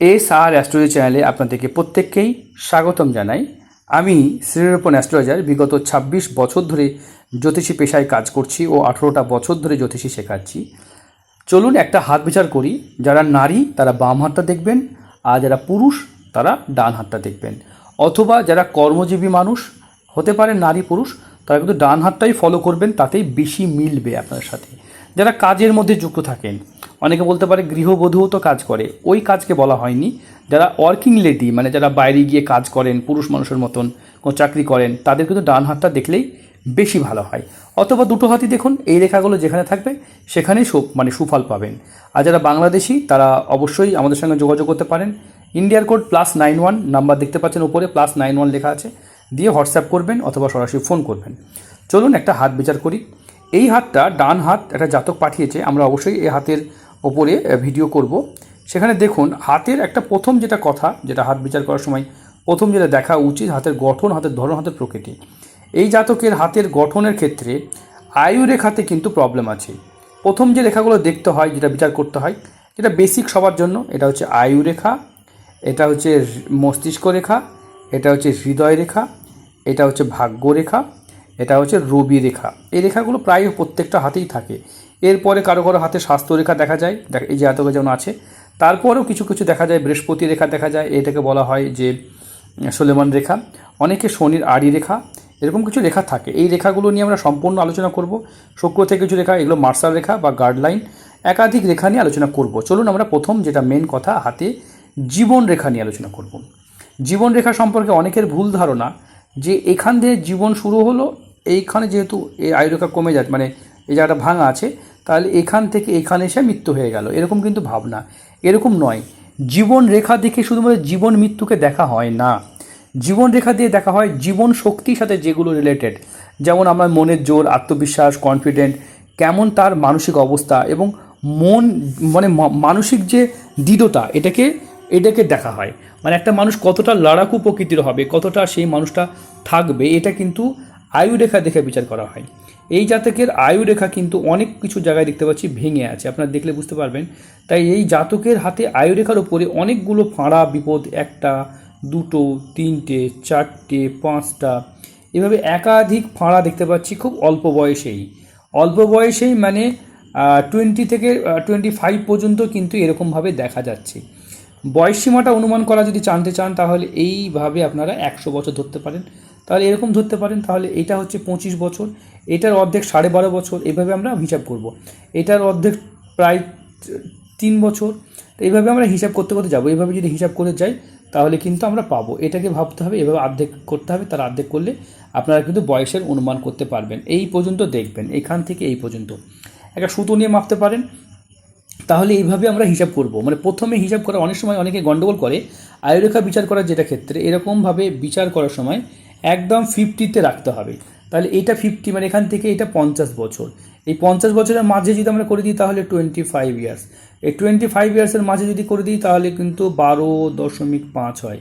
S আর astrology চ্যানেলে আপনাদেরকে প্রত্যেককেই স্বাগতম জানাই। আমি শ্রীরূপন অ্যাস্ট্রোলজার। বিগত ২৬ বছর ধরে জ্যোতিষী পেশায় কাজ করছি ও আঠেরোটা বছর ধরে জ্যোতিষী শেখাচ্ছি। চলুন একটা হাত বিচার করি। যারা নারী, তারা বাম হাতটা দেখবেন, আর যারা পুরুষ, তারা ডান হাতটা দেখবেন। অথবা যারা কর্মজীবী মানুষ, হতে পারে নারী, পুরুষ, তারা কিন্তু ডান হাতটাই ফলো করবেন, তাতেই বেশি মিলবে আপনার সাথে। যারা কাজের মধ্যে যুক্ত থাকেন, অনেকে বলতে পারে গৃহবধূও তো কাজ করে, ওই কাজকে বলা হয়নি। যারা ওয়ার্কিং লেডি মানে যারা বাইরে গিয়ে কাজ করেন, পুরুষ মানুষের মতন কোনো চাকরি করেন, তাদের কিন্তু ডান হাতটা দেখলেই বেশি ভালো হয়। অথবা দুটো হাতই দেখুন, এই রেখাগুলো যেখানে থাকবে, সেখানেই সু মানে সুফল পাবেন। আর যারা বাংলাদেশি, তারা অবশ্যই আমাদের সঙ্গে যোগাযোগ করতে পারেন। ইন্ডিয়ার code plus nine one number দেখতে পাচ্ছেন উপরে প্লাস নাইন ওয়ান লেখা আছে। দিয়ে হোয়াটসঅ্যাপ করবেন অথবা সরাসরি ফোন করবেন। চলুন একটা হাত বিচার করি। এই হাতটা ডান হাত একটা জাতক পাঠিয়েছে, আমরা অবশ্যই এই হাতের ওপরে ভিডিও করব। সেখানে দেখুন, হাতের একটা প্রথম যেটা কথা, যেটা হাত বিচার করার সময় প্রথম যেটা দেখা উচিত, হাতের গঠন, হাতের ধরন, হাতের প্রকৃতি। এই জাতকের হাতের গঠনের ক্ষেত্রে আয়ু রেখাতে কিন্তু প্রবলেম আছে। প্রথম যে রেখাগুলো দেখতে হয়, যেটা বিচার করতে হয় যেটা বেসিক সবার জন্য। এটা হচ্ছে আয়ু রেখা, এটা হচ্ছে মস্তিষ্ক রেখা, এটা হচ্ছে হৃদয় রেখা, এটা হচ্ছে ভাগ্য রেখা। এটা হচ্ছে রবি রেখা। এই রেখাগুলো প্রায় প্রত্যেকটা হাতেই থাকে। এরপরে কারও কারও হাতে স্বাস্থ্য রেখা দেখা যায়, দেখ, এই যে জাতকে যেমন আছে। তারপরেও কিছু কিছু দেখা যায়, বৃহস্পতি রেখা দেখা যায়, এটাকে বলা হয় যে সোলেমান রেখা। অনেকে শনির আড়ি রেখা, এরকম কিছু রেখা থাকে। এই রেখাগুলো নিয়ে আমরা সম্পূর্ণ আলোচনা করব। শুক্র থেকে কিছু রেখা, এগুলো মার্শাল রেখা বা গার্ডলাইন। একাধিক রেখা নিয়ে আলোচনা করব। চলুন আমরা প্রথম যেটা মেন কথা, হাতে জীবন রেখা নিয়ে আলোচনা করব। জীবন রেখা সম্পর্কে অনেকের ভুল ধারণা যে, এখান দিয়ে জীবন শুরু হলো এইখানে যেহেতু এই আয়ুরেখা কমে যাচ্ছে মানে এই জায়গাটা ভাঙা আছে, তাহলে এখান থেকে এখানে এসে মৃত্যু হয়ে গেল। এরকম কিন্তু ভাবনা। এরকম নয়। জীবন রেখা দেখে শুধুমাত্র জীবন মৃত্যুকে দেখা হয় না। জীবন রেখা দিয়ে দেখা হয় জীবন শক্তির সাথে যেগুলো রিলেটেড যেমন আমার মনের জোর, আত্মবিশ্বাস কনফিডেন্ট কেমন তার মানসিক অবস্থা এবং মন মানে মানসিক যে দৃঢ়তা, এটাকে এটাকে দেখা হয়। মানে একটা মানুষ কতটা লড়াকু প্রকৃতির হবে, কতটা সেই মানুষটা থাকবে, এটা কিন্তু আয়ু রেখা দেখে বিচার করা হয়। এই জাতকের আয়ু রেখা কিন্তু অনেক কিছু জায়গায় দেখতে পাচ্ছি ভেঙে আছে, আপনারা দেখলে বুঝতে পারবেন। তাই এই জাতকের হাতে আয়ু রেখার উপরে অনেকগুলো ফাঁড়া, বিপদ একটা, দুটো, তিনটে, চারটে, পাঁচটা, এভাবে একাধিক ফাঁড়া দেখতে পাচ্ছি খুব অল্প বয়সেই। অল্প বয়সেই মানে টোয়েন্টি থেকে টোয়েন্টি ফাইভ পর্যন্ত কিন্তু এরকমভাবে দেখা যাচ্ছে। বয়স সীমাটা অনুমান করা যদি জানতে চান তাহলে এইভাবে আপনারা একশো বছর ধরতে পারেন। তাহলে এরকম ধরতে পারেন, তাহলে এটা হচ্ছে পঁচিশ বছর, এটার অর্ধেক সাড়ে বারো বছর, এভাবে আমরা হিসাব করব। এটার অর্ধেক প্রায় তিন বছর এইভাবে আমরা হিসাব করতে করতে যাব। এইভাবে যদি হিসাব করে যাই, তাহলে কিন্তু আমরা পাবো। এটাকে ভাবতে হবে, এভাবে অর্ধেক করতে হবে, তার অর্ধেক করলে আপনারা কিন্তু বয়সের অনুমান করতে পারবেন। এই পর্যন্ত দেখবেন, এখান থেকে এই পর্যন্ত। একটা সুতো নিয়ে মাপতে পারেন, তাহলে এইভাবে আমরা হিসাব করব। মানে প্রথমে হিসাব করা, অনেক সময় অনেকে গন্ডগোল করে, আয়ুরেখা বিচার করার যেটা ক্ষেত্রে, এরকমভাবে বিচার করার সময় একদম ফিফটিতে রাখতে হবে। তাহলে এটা ফিফটি মানে এখান থেকে এটা পঞ্চাশ বছর। এই পঞ্চাশ বছরের মাঝে যদি আমরা করে দিই, তাহলে টোয়েন্টি ফাইভ ইয়ার্স এই টোয়েন্টি ফাইভ ইয়ার্সের মাঝে যদি করে দিই, তাহলে কিন্তু বারো দশমিক পাঁচ হয়।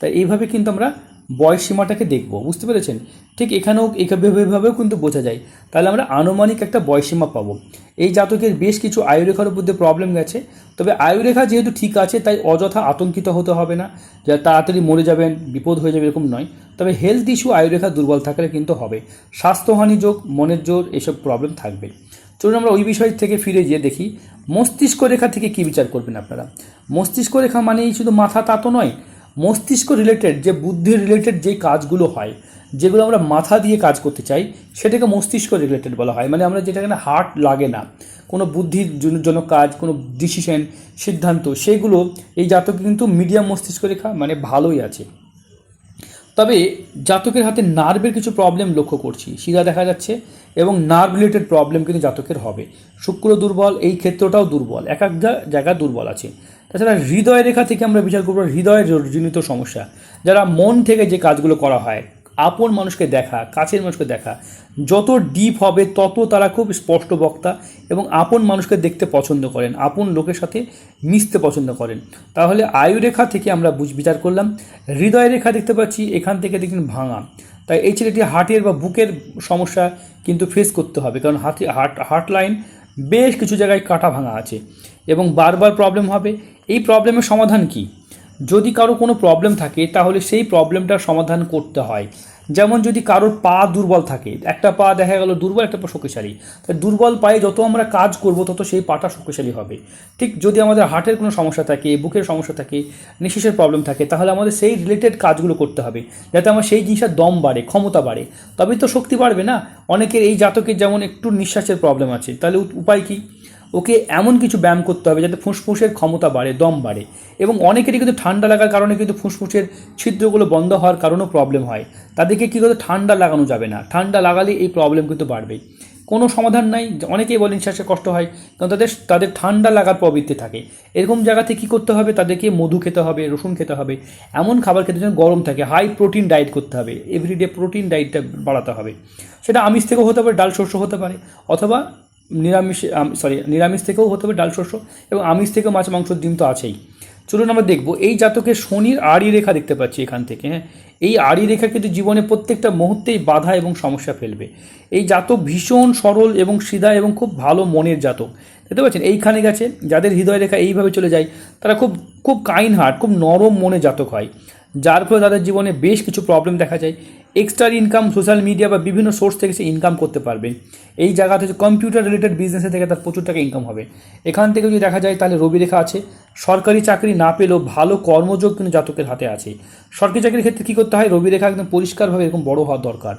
তাই এইভাবে কিন্তু আমরা বয়স সীমাটাকে দেখব, বুঝতে পেরেছেন? ঠিক এখানেও এভাবেও কিন্তু বোঝা যায়। তাহলে আমরা আনুমানিক একটা বয়স সীমা পাবো। এই জাতকের বেশ কিছু আয়ুরেখার মধ্যে প্রবলেম গেছে। তবে আয়ুরেখা যেহেতু ঠিক আছে, তাই অযথা আতঙ্কিত হতে হবে না। যে তাড়াতাড়ি মরে যাবেন, বিপদ হয়ে যাবে এরকম নয়। তবে হেলথ ইস্যু আয়ুরেখা দুর্বল থাকলে কিন্তু হবে। স্বাস্থ্যহানি যোগ, মনের জোর, এসব প্রবলেম থাকবে। চলুন আমরা ওই বিষয় থেকে ফিরে গিয়ে দেখি, মস্তিষ্ক রেখা থেকে কি বিচার করবেন আপনারা? মস্তিষ্ক রেখা মানেই শুধু মাথা তা তো নয় মস্তিষ্ক রিলেটেড যে বুদ্ধি রিলেটেড যে কাজগুলো হয়, যেগুলো আমরা মাথা দিয়ে কাজ করতে চাই, সেটাকে মস্তিষ্ক রিলেটেড বলা হয়। মানে আমরা যেটা এখানে হার্ট লাগে না। কোনো বুদ্ধির জন্য কাজ, কোনো ডিসিশন সিদ্ধান্ত, সেগুলো এই জাতক কিন্তু মিডিয়াম মস্তিষ্ক রেখা মানে ভালোই আছে। তবে জাতকের হাতে নার্ভের কিছু প্রবলেম লক্ষ্য করছি, শিরা দেখা যাচ্ছে এবং নার্ভ রিলেটেড প্রবলেম কিন্তু জাতকের হবে। শুক্র দুর্বল, এই ক্ষেত্রটাও দুর্বল, এক এক জায়গা দুর্বল আছে। তাছাড়া হৃদয় রেখা থেকে আমরা বিচার করব হৃদয়ের জনিত সমস্যা। যারা মন থেকে যে কাজগুলো করা হয়, আপন মানুষকে দেখা, কাছের মানুষকে দেখা, যত ডিপ হবে তত তারা খুব স্পষ্ট বক্তা এবং আপন মানুষকে দেখতে পছন্দ করেন, আপন লোকের সাথে মিশতে পছন্দ করেন। তাহলে আয়ুরেখা থেকে আমরা বুঝ বিচার করলাম, হৃদয় রেখা দেখতে পাচ্ছি এখান থেকে দেখুন ভাঙা। তাই এই ছেলেটি হার্টের বা বুকের সমস্যা কিন্তু ফেস করতে হবে, কারণ হাতি হার্ট হার্ট লাইন বেশ কিছু জায়গায় কাটা ভাঙা আছে। এবং বারবার প্রবলেম হবে, এই প্রবলেমের সমাধান কি? যদি কারও কোনো প্রবলেম থাকে, তাহলে সেই প্রবলেমটার সমাধান করতে হয়। যেমন যদি কারোর পা দুর্বল থাকে, একটা পা দেখা গেল দুর্বল, একটা পা শক্তিশালী। তাই দুর্বল পায়ে যত আমরা কাজ করব, তত সেই পাটা শক্তিশালী হবে। ঠিক যদি আমাদের হার্টের কোনো সমস্যা থাকে, বুকের সমস্যা থাকে, নিঃশ্বাসের প্রবলেম থাকে, তাহলে আমাদের সেই রিলেটেড কাজগুলো করতে হবে, যাতে আমার সেই জিনিসের দম বাড়ে, ক্ষমতা বাড়ে। তবেই তো শক্তি বাড়বে না? অনেকের এই জাতকের যেমন একটু নিঃশ্বাসের প্রবলেম আছে। তাহলে উপায় কী? ওকে এমন কিছু ব্যায়াম করতে হবে যাতে ফুসফুসের ক্ষমতা বাড়ে, দম বাড়ে। এবং অনেকেরই কিন্তু ঠান্ডা লাগার কারণে কিন্তু ফুসফুসের ছিদ্রগুলো বন্ধ হওয়ার কারণেও প্রবলেম হয়। তাদেরকে কী করতে ঠান্ডা লাগানো যাবে না। ঠান্ডা লাগালে এই প্রবলেম কিন্তু বাড়বেই কোনো সমাধান নাই। অনেকেই বলেন শ্বাসে কষ্ট হয়। কারণ তাদের তাদের ঠান্ডা লাগার প্রবৃত্তি থাকে। এরকম জায়গাতে কী করতে হবে? তাদেরকে মধু খেতে হবে, রসুন খেতে হবে। এমন খাবার খেতে যেন গরম থাকে। হাই প্রোটিন ডায়েট করতে হবে। এভরিডে প্রোটিন ডায়েটটা বাড়াতে হবে। সেটা আমিষ থেকেও হতে পারে, ডাল শস্য হতে পারে, অথবা নিরামিষ সরি নিরামিষ থেকেও হতে পারে ডাল শস্য এবং আমিষ থেকেও মাছ, মাংস, ডিম তো আছেই। চলুন আমরা দেখব, এই জাতকের শনির আড়ি রেখা দেখতে পাচ্ছি এখান থেকে হ্যাঁ? এই আড়ি রেখা কিন্তু জীবনে প্রত্যেকটা মুহূর্তেই বাধা এবং সমস্যা ফেলবে। এই জাতক ভীষণ সরল এবং সিধা এবং খুব ভালো মনের জাতক। দেখতে পাচ্ছেন, এইখানে গেছে, যাদের হৃদয় রেখা এইভাবে চলে যায়, তারা খুব খুব কাইন্ড হার্ট খুব নরম মনে জাতক হয়। যার ফলে তাদের জীবনে বেশ কিছু প্রবলেম দেখা যায়। এক্সট্রা ইনকাম সোশ্যাল মিডিয়া বা বিভিন্ন সোর্স থেকে সে ইনকাম করতে পারবে। এই জায়গাতে হচ্ছে কম্পিউটার রিলেটেড বিজনেসে থেকে তার প্রচুর টাকা ইনকাম হবে। এখান থেকে যদি দেখা যায় তাহলে রবি রেখা আছে। সরকারি চাকরি না পেলেও ভালো কর্মযোগ কিন্তু জাতকের হাতে আছে। সরকারি চাকরির ক্ষেত্রে কী করতে হয়? রবি রেখা একদম পরিষ্কারভাবে এরকম বড় হওয়া দরকার।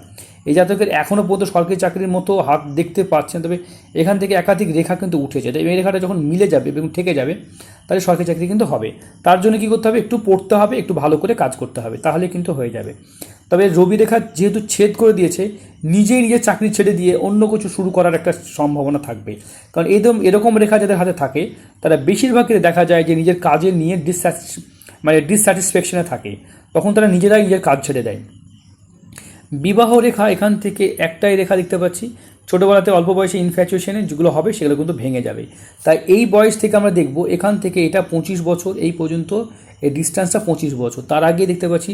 এই জাতকের এখনও পর্যন্ত সরকারি চাকরির মতো হাত দেখতে পাচ্ছেন তবে এখান থেকে একাধিক রেখা কিন্তু উঠেছে। তাই এই রেখাটা যখন মিলে যাবে এবং থেকে যাবে, তাহলে সরকারি চাকরি কিন্তু হবে। তার জন্য কী করতে হবে? একটু পড়তে হবে, একটু ভালো করে কাজ করতে হবে। তাহলে কিন্তু হয়ে যাবে। তবে রবি রেখা যেহেতু ছেদ করে দিয়েছে, নিজেই নিজের চাকরি ছেড়ে দিয়ে অন্য কিছু শুরু করার একটা সম্ভাবনা থাকবে। কারণ এরকম এরকম রেখা যাদের হাতে থাকে, তারা বেশিরভাগ ক্ষেত্রে দেখা যায় যে নিজের কাজে নিয়ে ডিসস্যাটিস মানে ডিসস্যাটিসফ্যাকশনে থাকে। তখন তারা নিজেরাই নিজের কাজ ছেড়ে দেয়। বিবাহ রেখা এখান থেকে একটাই রেখা দেখতে পাচ্ছি। ছোটোবেলাতে অল্প বয়সে ইনফ্যাচুয়েশনে যেগুলো হবে সেগুলো কিন্তু ভেঙে যাবে। তাই এই বয়স থেকে আমরা দেখব, এখান থেকে এটা পঁচিশ বছর, এই পর্যন্ত এই ডিস্টেন্সটা পঁচিশ বছর। তার আগে দেখতে পাচ্ছি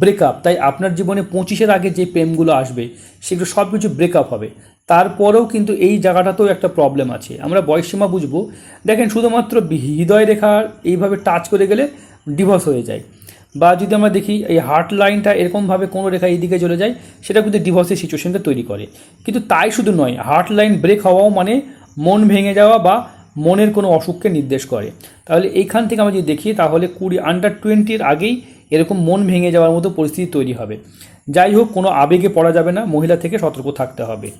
ব্রেকআপ তাই আপনার জীবনে পঁচিশের আগে যে প্রেমগুলো আসবে, সেগুলো সব কিছু ব্রেকআপ হবে। তারপরেও কিন্তু এই জায়গাটাতেও একটা প্রবলেম আছে। আমরা বয়সসীমা বুঝব। দেখেন, শুধুমাত্র হৃদয় রেখার এইভাবে টাচ করে গেলে ডিভোর্স হয়ে যায়। বা যদি আমরা দেখি, এই হার্ট লাইনটা এরকমভাবে কোনো রেখা এইদিকে চলে যায়, সেটা কিন্তু ডিভোর্সের সিচুয়েশনটা তৈরি করে। কিন্তু তাই শুধু নয় হার্ট লাইন ব্রেক হওয়াও মানে মন ভেঙে যাওয়া বা মনের কোনো অসুখকে নির্দেশ করে। তাহলে এইখান থেকে আমরা যদি দেখি, তাহলে কুড়ি আন্ডার টোয়েন্টির আগেই এরকম মন ভেঙে যাওয়ার মতো পরিস্থিতি তৈরি হবে। যাই হোক, কোনো আবেগে পড়া যাবে না, মহিলা থেকে সতর্ক থাকতে হবে।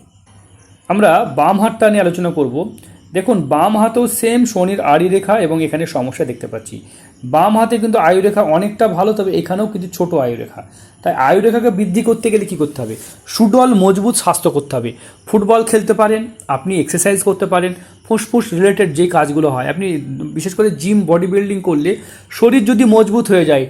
আমরা বাম হাতটা নিয়ে আলোচনা করব। দেখুন, বাম হাতেও সেম শনির আড়ি রেখা এবং এখানে সমস্যা দেখতে পাচ্ছি। বাম হাতে কিন্তু আয়ুরেখা অনেকটা ভালো, তবে এখানেও কিন্তু ছোট আয়ুরেখা তাই আয়ুরেখাকে বৃদ্ধি করতে গেলে কি করতে হবে? সুডল মজবুত স্বাস্থ্য করতে হবে। ফুটবল খেলতে পারেন, আপনি এক্সারসাইজ করতে পারেন, ফুসফুস রিলেটেড যে কাজগুলো হয়। আপনি বিশেষ করে জিম বডি বিল্ডিং করলে শরীর যদি মজবুত হয়ে যায়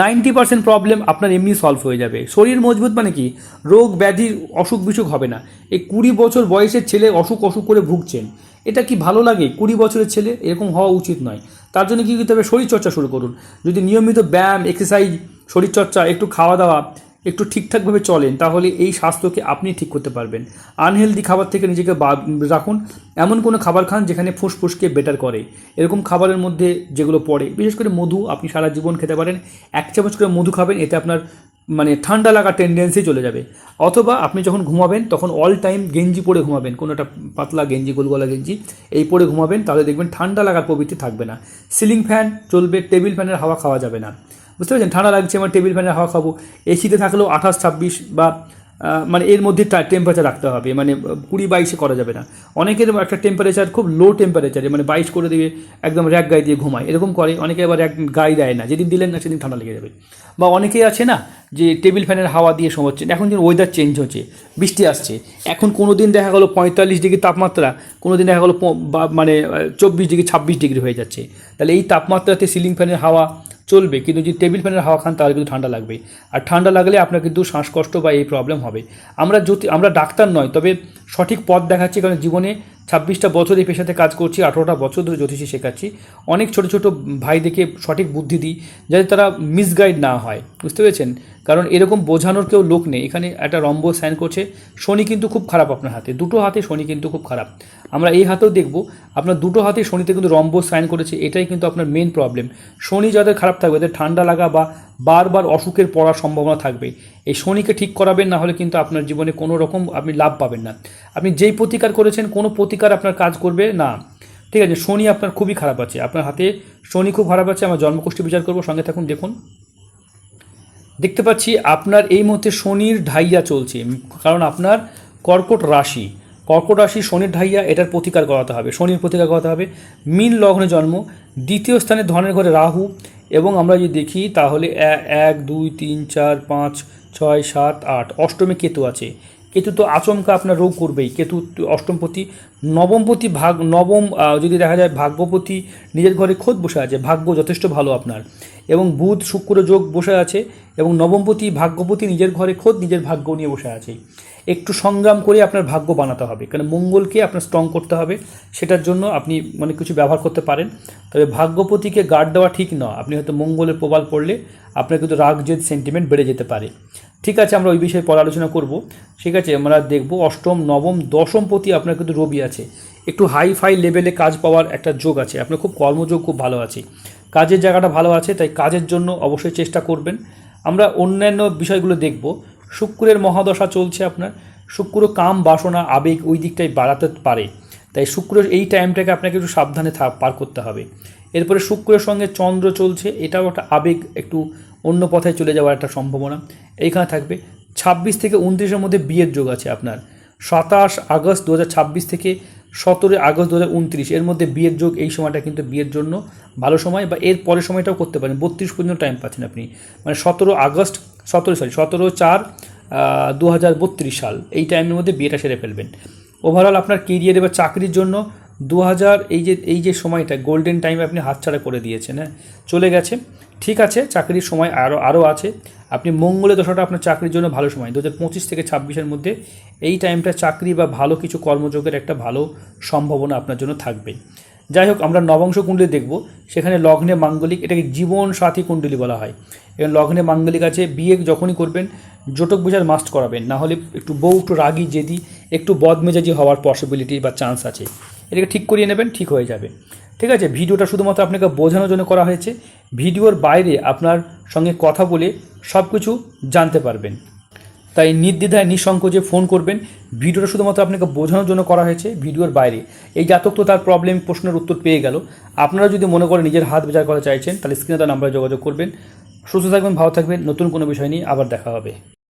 নাইনটি পার্সেন্ট প্রবলেম আপনার এমনি সলভ হয়ে যাবে। শরীর মজবুত মানে কি? রোগ ব্যাধির অসুখ বিসুখ হবে না। এই কুড়ি বছর বয়সের ছেলে অসুখ অসুখ করে ভুগছেন। এটা কি ভালো লাগে? কুড়ি বছরের ছেলে, এরকম হওয়া উচিত নয়। তার জন্য কী করতে হবে? শরীরচর্চা শুরু করুন। যদি নিয়মিত ব্যায়াম এক্সারসাইজ শরীরচর্চা, একটু খাওয়া দাওয়া একটু ঠিকঠাকভাবে চলেন, তাহলে এই স্বাস্থ্যকে আপনি ঠিক করতে পারবেন। আনহেলদি খাবার থেকে নিজেকে বা- রাখুন। এমন কোনো খাবার খান যেখানে ফুসফুসকে বেটার করে। এরকম খাবারের মধ্যে যেগুলো পড়ে, বিশেষ করে মধু, আপনি সারা জীবন খেতে পারেন। এক চামচ করে মধু খাবেন, এতে আপনার মানে ঠান্ডা লাগার টেন্ডেন্সি চলে যাবে। অথবা আপনি যখন ঘুমাবেন, তখন অল টাইম গেঞ্জি পরে ঘুমাবেন, কোনো একটা পাতলা গেঞ্জি, গোলগলা গেঞ্জি, এই পরে ঘুমাবেন, তাহলে দেখবেন ঠান্ডা লাগার প্রবৃত্তি থাকবে না। সিলিং ফ্যান চলবে টেবিল ফ্যানের হাওয়া খাওয়া যাবে না। বুঝতে পারছেন? ঠান্ডা লাগছে আমার টেবিল ফ্যানের হাওয়া খাব। এসিতে থাকলেও আঠাশ, ছাব্বিশ বা মানে এর মধ্যে টেম্পারেচার রাখতে হবে মানে কুড়ি বাইশে করা যাবে না। অনেকের একটা টেম্পারেচার খুব লো টেম্পারেচারে মানে বাইশ করে দিয়ে একদম র্যাক গায়ে দিয়ে ঘুমায়। এরকম করে, অনেকে আবার এক গায়ে দেয় না, যেদিন দিলেন না সেদিন ঠান্ডা লেগে যাবে। বা অনেকেই আছে না, যে টেবিল ফ্যানের হাওয়া দিয়ে শোমাচ্ছেন এখন যে ওয়েদার চেঞ্জ হচ্ছে, বৃষ্টি আসছে। এখন কোনো দিন দেখা গেলো পঁয়তাল্লিশ ডিগ্রি তাপমাত্রা কোনো দিন দেখা গেলো মানে চব্বিশ ডিগ্রি, ছাব্বিশ ডিগ্রি হয়ে যাচ্ছে। তাহলে এই তাপমাত্রাতে সিলিং ফ্যানের হাওয়া চলবে, কিন্তু যদি টেবিল ফ্যানের হাওয়া খান, তাহলে কিন্তু ঠান্ডা লাগবে আর ঠান্ডা লাগলে আপনার কিন্তু শ্বাসকষ্ট বা এই প্রবলেম হবে। আমরা যদি, আমরা ডাক্তার নয়, তবে সঠিক পথ দেখাচ্ছি, কারণ জীবনে ছাব্বিশটা বছর এই পেশাতে কাজ করছি, আঠেরোটা বছর ধরে জ্যোতিষী শেখাচ্ছি। অনেক ছোট ছোট ভাইদেরকে সঠিক বুদ্ধি দিই, যাতে তারা মিসগাইড না হয়। বুঝতে পেরেছেন? কারণ এরকম বোঝানোর কেউ লোক নেই। এখানে একটা রম্ব সাইন করছে, শনি কিন্তু খুব খারাপ আপনার হাতে। দুটো হাতে শনি কিন্তু খুব খারাপ। আমরা এই হাতেও দেখব, আপনার দুটো হাতে শনিতে কিন্তু রম্ব সাইন করেছে, এটাই কিন্তু আপনার মেন প্রবলেম শনি যাদের খারাপ থাকবে, তাদের ঠান্ডা লাগা বা বারবার অসুখের পড়ার সম্ভাবনা থাকবে। এই শনিকে ঠিক করাবেন, না হলে কিন্তু আপনার জীবনে কোনো রকম আপনি লাভ পাবেন না। আপনি যেই প্রতিকার করেছেন, কোনো প্রতিকার আপনার কাজ করবে না। ঠিক আছে, শনি আপনার খুবই খারাপ আছে। আপনার হাতে শনি খুব খারাপ আছে, আমার জন্মকুষ্টি বিচার করব, সঙ্গে থাকুন, দেখুন। দেখতে পাচ্ছি আপনার এই মুহূর্তে শনির ঢাইয়া চলছে, কারণ আপনার কর্কট রাশি। কর্কট রাশি শনির ঢাইয়া, এটার প্রতিকার করাতে হবে, শনির প্রতিকার করাতে হবে। মিন লগ্নে জন্ম, দ্বিতীয় স্থানে ধনের ঘরে রাহু এবং আমরা যদি দেখি তাহলে এক, দুই, তিন, চার, পাঁচ, ছয়, সাত, আট, অষ্টমে কেতু আছে। কেতু তো আচমকা আপনার রোগ করবেই। কেতু অষ্টমপতি, নবমপতি ভাগ, নবম যদি দেখা যায় ভাগ্যপতি নিজের ঘরে খোদ বসে আছে, ভাগ্য যথেষ্ট ভালো আপনার। এবং বুধ, শুক্র যোগ বসে আছে এবং নবমপতি, ভাগ্যপতি নিজের ঘরে খোদ নিজের ভাগ্য নিয়ে বসে আছে। একটু সংগ্রাম করে আপনার ভাগ্য বানাতে হবে। কারণ মঙ্গলকে আপনার স্ট্রং করতে হবে, সেটার জন্য আপনি মানে কিছু ব্যবহার করতে পারেন। তবে ভাগ্যপতিকে গার্ড দেওয়া ঠিক নয় আপনি হয়তো মঙ্গলের প্রবাল পড়লে আপনার কিন্তু রাগ জেদ সেন্টিমেন্ট বেড়ে যেতে পারে। ঠিক আছে, আমরা ওই বিষয়ে পরে আলোচনা করব। ঠিক আছে, আমরা দেখব অষ্টম, নবম, দশম প্রতি আপনার কিন্তু রবি আছে। একটু হাই ফাই লেভেলে কাজ পাওয়ার একটা যোগ আছে। আপনার খুব কর্মযোগ, খুব ভালো আছে। কাজের জায়গাটা ভালো আছে, তাই কাজের জন্য অবশ্যই চেষ্টা করবেন। আমরা অন্যান্য বিষয়গুলো দেখব। শুক্রের মহাদশা চলছে আপনার। শুক্র কাম, বাসনা, আবেগ ওই দিকটাই বাড়াতে পারে। তাই শুক্রের এই টাইমটাকে আপনাকে একটু সাবধানে পার করতে হবে। এরপরে শুক্রের সঙ্গে চন্দ্র চলছে। এটাও একটা আবেগ, একটু অন্য পথে চলে যাওয়ার একটা সম্ভাবনা। এইখানে থাকবে। ছাব্বিশ থেকে উনত্রিশের মধ্যে বিয়ের যোগ আছে আপনার। সাতাশ আগস্ট দু হাজার ছাব্বিশ থেকে সতেরোই আগস্ট দু হাজার উনত্রিশ। এর মধ্যে বিয়ের যোগ এই সময়টা কিন্তু বিয়ের জন্য ভালো সময় বা এর পরের সময়টাও করতে পারেন। বত্রিশ পর্যন্ত টাইম পাচ্ছেন আপনি। মানে সতেরো আগস্ট সতেরো সরি সতেরো চার দু সাল। এই টাইমের মধ্যে বিয়েটা সেরে ফেলবেন। ওভারঅল আপনার কেরিয়ারে বা চাকরির জন্য দু হাজার এই যে এই যে সময়টা গোল্ডেন টাইমে আপনি হাতছাড়া করে দিয়েছেন হ্যাঁ? চলে গেছে। ঠিক আছে, চাকরির সময় আরও আরও আছে। আপনি মঙ্গলে দশাটা আপনার চাকরির জন্য ভালো সময়। দু হাজার পঁচিশ থেকে ছাব্বিশের মধ্যে এই টাইমটা চাকরি বা ভালো কিছু কর্মযোগের একটা ভালো সম্ভাবনা আপনার জন্য থাকবে। যাই হোক, আমরা নবংশ কুণ্ডলী দেখব। সেখানে লগ্নে মাঙ্গলিক, এটাকে জীবন সাথী কুণ্ডলী বলা হয়। এবং লগ্নে মাঙ্গলিক আছে, বিয়ে যখনই করবেন, জটক বিচার মাস্ট করাবেন। না হলে একটু বউ, একটু রাগি, জেদি, একটু বদমেজাজি হওয়ার পসিবিলিটি বা চান্স আছে। এটাকে ঠিক করিয়ে নেবেন, ঠিক হয়ে যাবে। ঠিক আছে? ভিডিওটা শুধুমাত্র আপনাকে বোঝানোর জন্য করা হয়েছে। ভিডিওর বাইরে আপনার সঙ্গে কথা বলে সব কিছু জানতে পারবেন। তাই নির্দ্বিধায়, নিঃসংকোচে ফোন করবেন। ভিডিওটা শুধুমাত্র আপনাকে বোঝানোর জন্য করা হয়েছে ভিডিওর বাইরে। এই জাতক তো তার প্রবলেম প্রশ্নের উত্তর পেয়ে গেল। আপনারা যদি মনে করেন নিজের হাত বিচার করা চাইছেন, তাহলে স্ক্রিনে তার নাম্বারে যোগাযোগ করবেন। সুস্থ থাকবেন, ভালো থাকবেন। নতুন কোনো বিষয় নিয়ে আবার দেখা হবে।